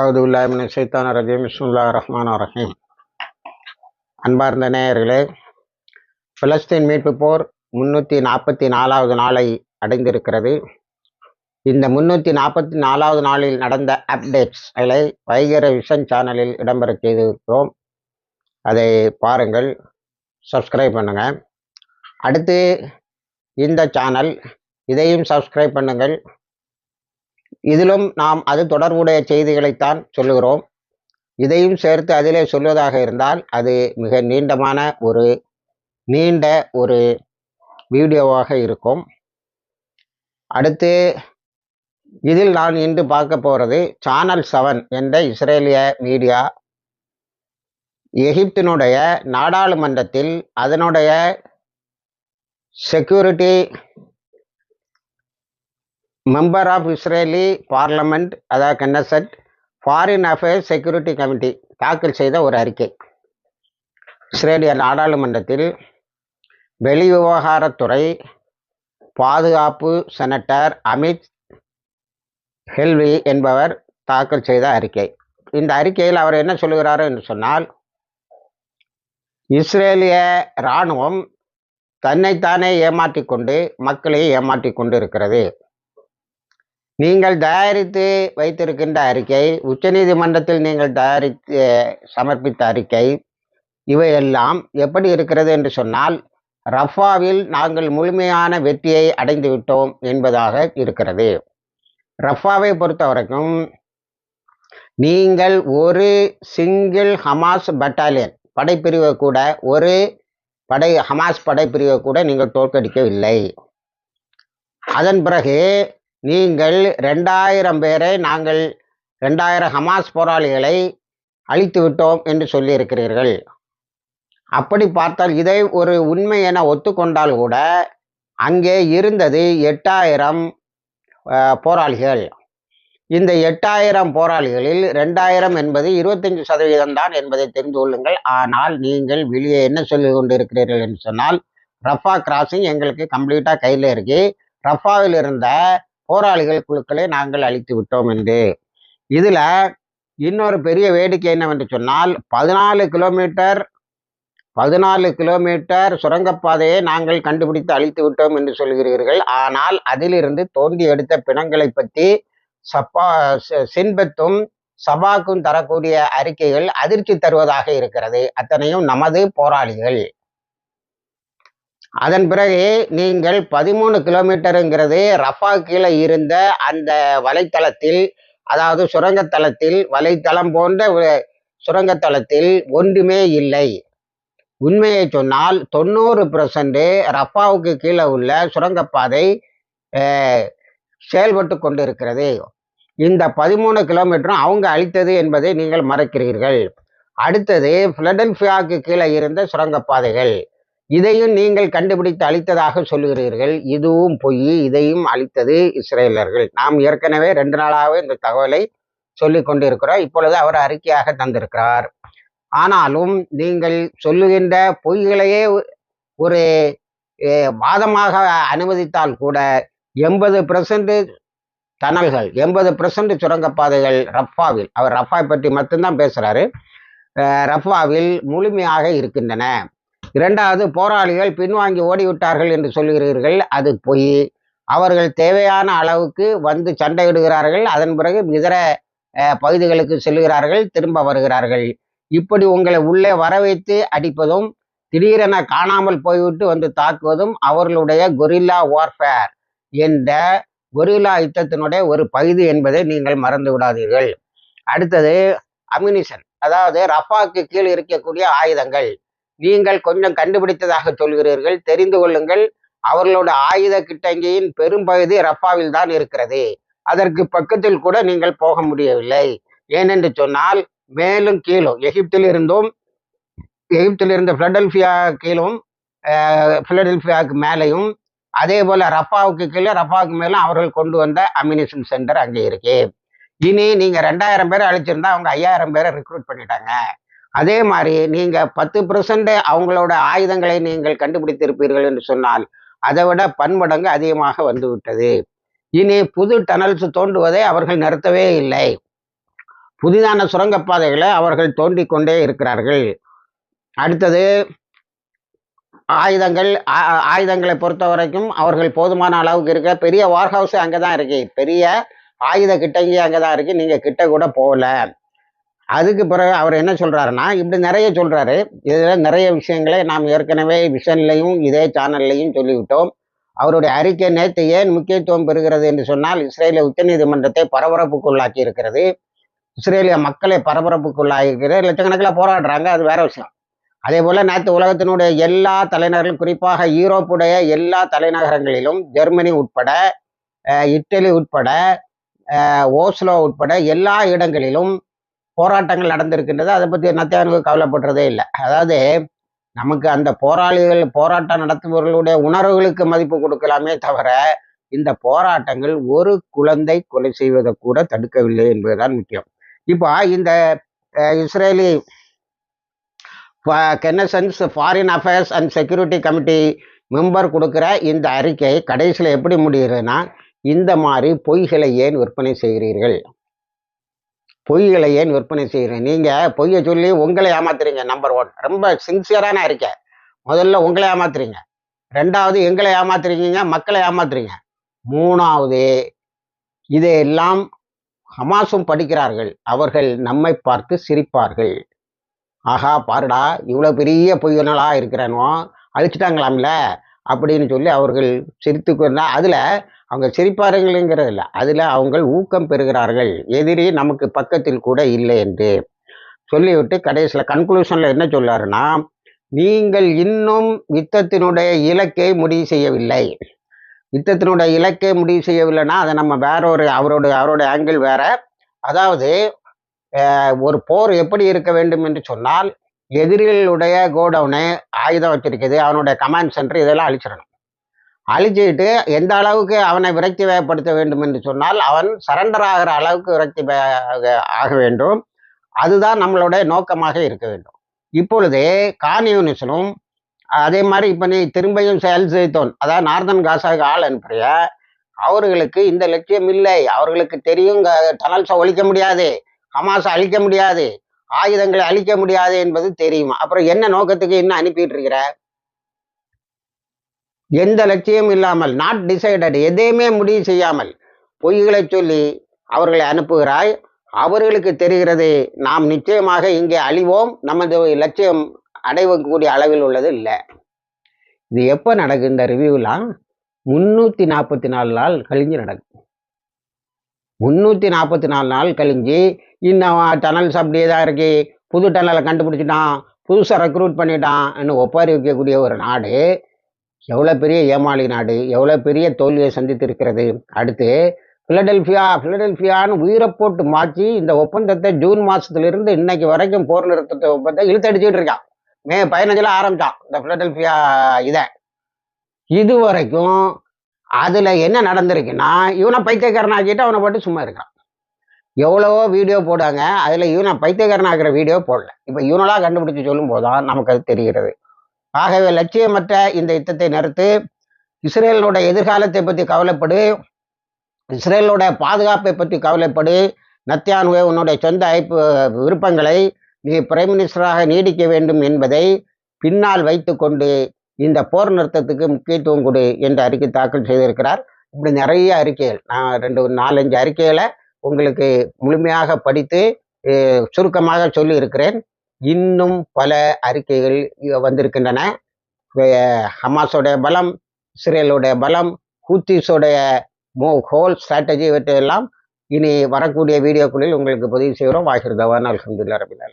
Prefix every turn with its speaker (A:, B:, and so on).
A: அவுதுல்லாமின் சைத்தான ரஜீம். இஸ்முல்லா ரஹ்மான் ரஹீம். அன்பார்ந்த நேயர்களே பிலஸ்தீன் மீட்பு போர் முன்னூற்றி நாற்பத்தி நாலாவது நாளை அடைந்திருக்கிறது. இந்த முன்னூற்றி நாற்பத்தி நாலாவது நாளில் நடந்த அப்டேட்ஸ்களை வைகர விஷன் சேனலில் இடம்பெற செய்திருக்கிறோம் அதை பாருங்கள் சப்ஸ்கிரைப் பண்ணுங்கள் அடுத்து இந்த சேனல் இதையும் சப்ஸ்கிரைப் பண்ணுங்கள். இதிலும் நாம் அது தொடர்புடைய செய்திகளைத்தான் சொல்லுகிறோம். இதையும் சேர்த்து அதிலே சொல்வதாக இருந்தால் அது மிக நீண்டமான ஒரு நீண்ட ஒரு வீடியோவாக இருக்கும். அடுத்து இதில் நான் இன்று பார்க்க போகிறது சேனல் செவன் என்ற இஸ்ரேலிய மீடியா. எகிப்தினுடைய நாடாளுமன்றத்தில் அதனுடைய security member of Israeli parliament அதாவது Knesset foreign affairs security committee தாக்கல் செய்த ஒரு அறிக்கை. இஸ்ரேலிய நாடாளுமன்றத்தில் வெளிவிவகாரத்துறை பாதுகாப்பு செனட்டர் அமித் ஹெல்வி என்பவர் தாக்கல் செய்த அறிக்கை. இந்த அறிக்கையில் அவர் என்ன சொல்லுகிறார் என்று சொன்னால் இஸ்ரேலிய இராணுவம் தன்னைத்தானே ஏமாற்றிக் கொண்டு மக்களை ஏமாற்றி கொண்டு இருக்கிறது நீங்கள் தயாரித்து வைத்திருக்கின்ற அறிக்கை உச்சநீதிமன்றத்தில் நீங்கள் தயாரித்து சமர்ப்பித்த அறிக்கை இவையெல்லாம் எப்படி இருக்கிறது என்று சொன்னால் ரஃபாவில் நாங்கள் முழுமையான வெற்றியை அடைந்து விட்டோம் என்பதாக இருக்கிறது. ரஃபாவை பொறுத்த வரைக்கும் நீங்கள் ஒரு சிங்கிள் ஹமாஸ் பட்டாலியன் படைப்பிரிவை கூட ஒரு படை ஹமாஸ் படைப்பிரிவை கூட நீங்கள் தோற்கடிக்கவில்லை. அதன் பிறகு நீங்கள் ரெண்டாயிரம் பேரை நாங்கள் ரெண்டாயிரம் ஹமாஸ் போராளிகளை அழித்து விட்டோம் என்று சொல்லியிருக்கிறீர்கள். அப்படி பார்த்தால் இதை ஒரு உண்மை என ஒத்துக்கொண்டால் கூட அங்கே இருந்தது எட்டாயிரம் போராளிகள். இந்த எட்டாயிரம் போராளிகளில் ரெண்டாயிரம் என்பது இருபத்தஞ்சு சதவீதம் தான் என்பதை தெரிந்து கொள்ளுங்கள். ஆனால் நீங்கள் வெளியே என்ன சொல்லி கொண்டிருக்கிறீர்கள் என்று சொன்னால் ரஃபா கிராசிங் எங்களுக்கு கம்ப்ளீட்டாக கையில் இருக்கு. ரஃபாவில் இருந்த போராளிகள் குழுக்களை நாங்கள் அழித்து விட்டோம் என்று. இதில் இன்னொரு பெரிய வேடிக்கை என்னவென்று சொன்னால் பதினாலு கிலோமீட்டர் பதினாலு கிலோமீட்டர் சுரங்கப்பாதையை நாங்கள் கண்டுபிடித்து அழித்து விட்டோம் என்று சொல்கிறீர்கள். ஆனால் அதிலிருந்து தோண்டி எடுத்த பிணங்களை பற்றி சப்பா சின்பத்தும் சபாக்கும் தரக்கூடிய அறிக்கைகள் அதிர்ச்சி தருவதாக இருக்கிறது. அத்தனையும் நமது போராளிகள். அதன் பிறகு நீங்கள் பதிமூணு கிலோமீட்டருங்கிறது ரஃபா கீழே இருந்த அந்த வலைத்தளத்தில் அதாவது சுரங்கத்தளத்தில் வலைத்தளம் போன்ற சுரங்கத்தளத்தில் ஒன்றுமே இல்லை. உண்மையை சொன்னால் தொண்ணூறு பர்சன்ட் ரஃபாவுக்கு கீழே உள்ள சுரங்கப்பாதை செயல்பட்டு கொண்டு இருக்கிறது இந்த பதிமூணு கிலோமீட்டரும் அவங்க அழித்தது என்பதை நீங்கள் மறக்கிறீர்கள். அடுத்தது பிளடல்பியாவுக்கு கீழே இருந்த சுரங்கப்பாதைகள். இதையும் நீங்கள் கண்டுபிடித்து அழித்ததாக சொல்லுகிறீர்கள். இதுவும் பொய். இதையும் அழித்தது இஸ்ரேலர்கள். நாம் ஏற்கனவே ரெண்டு நாளாகவே இந்த தகவலை சொல்லி கொண்டிருக்கிறோம். இப்பொழுது அவர் அறிக்கையாக தந்திருக்கிறார். ஆனாலும் நீங்கள் சொல்லுகின்ற பொய்களையே ஒரு வாதமாக அனுமதித்தால் கூட எண்பது பெர்சன்ட் டனல்கள் எண்பது பெர்சன்ட் சுரங்கப்பாதைகள் ரஃபாவில் அவர் ரஃபா பற்றி மட்டும்தான் பேசுகிறாரு ரஃபாவில் முழுமையாக இருக்கின்றன. இரண்டாவது போராளிகள் பின்வாங்கி ஓடிவிட்டார்கள் என்று சொல்கிறீர்கள் அது பொய். அவர்கள் தேவையான அளவுக்கு வந்து சண்டையிடுகிறார்கள் அதன் பிறகு இதர பகுதிகளுக்கு செல்கிறார்கள் திரும்ப வருகிறார்கள். இப்படி உங்களை உள்ளே வர வைத்து அடிப்பதும் திடீரென காணாமல் போய்விட்டு வந்து தாக்குவதும் அவர்களுடைய கொரில்லா வார்ஃபேர் என்ற கொரில்லா யுத்தத்தினுடைய ஒரு பகுதி என்பதை நீங்கள் மறந்து விடாதீர்கள். அடுத்தது அம்யூனிஷன் அதாவது ரஃபாக்கு கீழ் இருக்கக்கூடிய ஆயுதங்கள். நீங்கள் கொஞ்சம் கண்டுபிடித்ததாக சொல்கிறீர்கள். தெரிந்து கொள்ளுங்கள். அவர்களோட ஆயுத கிட்டங்கியின் பெரும்பகுதி ரப்பாவில் தான் இருக்கிறது. அதற்கு பக்கத்தில் கூட நீங்கள் போக முடியவில்லை. ஏனென்று சொன்னால் மேலும் கீழும் எகிப்தில் இருந்தும் எகிப்தில் இருந்த பிலடெல்பியா கீழும் பிலடெல்பியாவுக்கு மேலேயும் அதே போல ரஃபாவுக்கு கீழே ரஃபாவுக்கு மேலும் அவர்கள் கொண்டு வந்த அம்யூனிஷன் சென்டர் அங்கே இருக்கு. இனி நீங்க ரெண்டாயிரம் பேரை அழைச்சிருந்தா அவங்க ஐயாயிரம் பேரை ரெக்ரூட் பண்ணிட்டாங்க. அதே மாதிரி நீங்கள் பத்து பெர்சன்ட் அவங்களோட ஆயுதங்களை நீங்கள் கண்டுபிடித்திருப்பீர்கள் என்று சொன்னால் அதை விட பன்மடங்கு அதிகமாக வந்துவிட்டது. இனி புது டனல்ஸ் தோண்டுவதை அவர்கள் நிறுத்தவே இல்லை. புதிதான சுரங்கப்பாதைகளை அவர்கள் தோண்டி கொண்டே இருக்கிறார்கள். அடுத்தது ஆயுதங்கள் ஆ- ஆயுதங்களை பொறுத்த வரைக்கும் அவர்கள் போதுமான அளவுக்கு இருக்க பெரிய வார் ஹவுஸ் அங்கே தான் இருக்கு. பெரிய ஆயுத கிட்டங்கி அங்கே தான் இருக்கு. நீங்கள் கிட்ட கூட போகல. அதுக்கு பிறகு அவர் என்ன சொல்கிறாருன்னா இப்படி நிறைய சொல்கிறாரு இதில் நிறைய விஷயங்களை நாம் ஏற்கனவே விஷன்லையும் இதே சேனல்லையும் சொல்லிவிட்டோம். அவருடைய அறிக்கை நேற்று ஏன் முக்கியத்துவம் பெறுகிறது என்று சொன்னால் இஸ்ரேலிய உச்சநீதிமன்றத்தை பரபரப்புக்குள்ளாக்கி இருக்கிறது. இஸ்ரேலிய மக்களை பரபரப்புக்குள்ளாகி இருக்கிறது. லட்சக்கணக்கில் போராடுறாங்க அது வேற விஷயம். அதே போல் நேற்று உலகத்தினுடைய எல்லா தலைநகர்களும் குறிப்பாக யூரோப்புடைய எல்லா தலைநகரங்களிலும் ஜெர்மனி உட்பட இட்டலி உட்பட ஓஸ்லோ உட்பட எல்லா இடங்களிலும் போராட்டங்கள் நடந்திருக்கின்றது. அதை பற்றி நத்தியானுக்கு கவலைப்படுறதே இல்லை. அதாவது நமக்கு அந்த போராளிகள் போராட்டம் நடத்துபவர்களுடைய உணர்வுகளுக்கு மதிப்பு கொடுக்கலாமே தவிர இந்த போராட்டங்கள் ஒரு குழந்தை கொலை செய்வதை கூட தடுக்கவில்லை என்பதுதான் முக்கியம். இப்போ இந்த Israeli Knesset's foreign affairs and security committee member கொடுக்குற இந்த அறிக்கை கடைசியில் எப்படி முடிகிறதுனா இந்த மாதிரி பொய்களை ஏன் விற்பனை செய்கிறீர்கள்? பொய்களை ஏன் விற்பனை செய்கிறேன்? நீங்கள் பொய்யை சொல்லி உங்களை ஏமாத்துறீங்க நம்பர் ஒன் ரொம்ப சின்சியரான இருக்கேன் முதல்ல உங்களை ஏமாத்துறீங்க. ரெண்டாவது எங்களை ஏமாத்துறீங்க மக்களை ஏமாத்துறீங்க. மூணாவது இதையெல்லாம் ஹமாஸும் படிக்கிறார்கள். அவர்கள் நம்மை பார்த்து சிரிப்பார்கள். ஆஹா பாருடா இவ்வளோ பெரிய பொய்யனலா இருக்கிறானோ அழிச்சிட்டாங்களாம்ல? அப்படின்னு சொல்லி அவர்கள் சிரித்து கொண்டா அதில் அவங்க சிரிப்பாருங்கிறது இல்லை. அதில் அவங்க ஊக்கம் பெறுகிறார்கள். எதிரி நமக்கு பக்கத்தில் கூட இல்லை என்று சொல்லிவிட்டு கடைசியில் கன்க்ளூஷனில் என்ன சொல்லாருன்னா நீங்கள் இன்னும் யுத்தத்தினுடைய இலக்கை முடிவு செய்யவில்லை. யுத்தத்தினுடைய இலக்கை முடிவு செய்யவில்லைன்னா அதை நம்ம வேற ஒரு அவரோட அவரோட ஆங்கிள் வேற. அதாவது ஒரு போர் எப்படி இருக்க வேண்டும் என்று சொன்னால் எதிரிகளுடைய கோடவுனு ஆயுதம் வச்சிருக்குது அவனுடைய கமாண்ட் சென்டர் இதெல்லாம் அழிச்சிடணும். அழிச்சிட்டு எந்த அளவுக்கு அவனை விரக்தி வேகப்படுத்த வேண்டும் என்று சொன்னால் அவன் சரண்டர் ஆகிற அளவுக்கு விரக்தி வே- ஆக வேண்டும். அதுதான் நம்மளுடைய நோக்கமாக இருக்க வேண்டும். இப்பொழுது கான்யூனிசனும் அதே மாதிரி இப்போ நீ திரும்பியும் செயல் செய்தோன் அதாவது நார்தன் காசாவுக்கு ஆள் அனுப்புறிய அவர்களுக்கு இந்த லட்சியம் இல்லை. அவர்களுக்கு தெரியும் டனல்ஸை ஒழிக்க முடியாது ஹமாஸை அழிக்க முடியாது ஆயுதங்களை அழிக்க முடியாது என்பது தெரியும். அப்புறம் என்ன நோக்கத்துக்கு இன்னும் அனுப்பிட்டு இருக்கிற? எந்த லட்சியம் இல்லாமல் நாட் டிசைடட் எதையுமே முடிவு செய்யாமல் பொய்களை சொல்லி அவர்களை அனுப்புகிறாய். அவர்களுக்கு தெரிகிறது நாம் நிச்சயமாக இங்கே அழிவோம். நமது லட்சியம் அடைவக்கூடிய அளவில் உள்ளது இல்லை. இது எப்போ நடக்குது இந்த ரிவ்யூலாம் முந்நூற்றி நாற்பத்தி நாலு நாள் கழிஞ்சு நடக்கும் முந்நூற்றி நாற்பத்தி நாலு நாள் கழிஞ்சு இன்னும் டனல்ஸ் அப்படியே தான் இருக்கு. புது டனலை கண்டுபிடிச்சிட்டான் புதுசாக ரெக்ரூட் பண்ணிட்டான் ஒப்பாரி வைக்கக்கூடிய ஒரு நாடு. எவ்வளோ பெரிய ஏமாளி நாடு எவ்வளோ பெரிய தோல்வியை சந்தித்திருக்கிறது. அடுத்து பிலடெல்ஃபியா பிலடெல்ஃபியான்னு உயிரை போட்டு மாற்றி இந்த ஒப்பந்தத்தை ஜூன் மாதத்துலேருந்து இன்னைக்கு வரைக்கும் போர் நிறுத்தத்தை ஒப்பந்தத்தை இழுத்தடிச்சிட்டு இருக்கான். மே பதினஞ்சில் ஆரம்பிச்சான் இந்த பிலடெல்ஃபியா இதை. இது வரைக்கும் அதில் என்ன நடந்திருக்குன்னா இவனை பைத்தியக்காரன் ஆக்கிட்டு அவனை போட்டு சும்மா இருக்கான். எவ்வளவோ வீடியோ போடுவாங்க அதில் இவனை பைத்தியக்காரன் ஆகிற வீடியோ போடல. இப்போ இவனெல்லாம் கண்டுபிடிச்சி சொல்லும் போதுதான் நமக்கு அது தெரிகிறது. ஆகவே லட்சியமற்ற இந்த யுத்தத்தை நிறுத்து இஸ்ரேலோட எதிர்காலத்தை பற்றி கவலைப்படு இஸ்ரேலோட பாதுகாப்பை பற்றி கவலைப்படு நத்தியானுவே உன்னுடைய சொந்த ஐப்பு விருப்பங்களை நீ பிரைம் மினிஸ்டராக நீடிக்க வேண்டும் என்பதை பின்னால் வைத்துக்கொண்டு இந்த போர் நிறுத்தத்துக்கு முக்கியத்துவம் கொடு என்ற அறிக்கை தாக்கல் செய்திருக்கிறார். இப்படி நிறைய அறிக்கைகள் நான் ரெண்டு நாலஞ்சு அறிக்கைகளை உங்களுக்கு முழுமையாக படித்து சுருக்கமாக சொல்லி இருக்கிறேன் இன்னும் பல அறிக்கைகள் வந்திருக்கின்றன. ஹமாஸோடைய பலம் இஸ்ரேலுடைய பலம் ஹூத்திஸோடைய மோ ஹோல் ஸ்ட்ராட்டஜி இவற்றையெல்லாம் இனி வரக்கூடிய வீடியோக்களில் உங்களுக்கு பதிவு செய்கிறோம். வாகிருதவான் தவான் ரபிலால்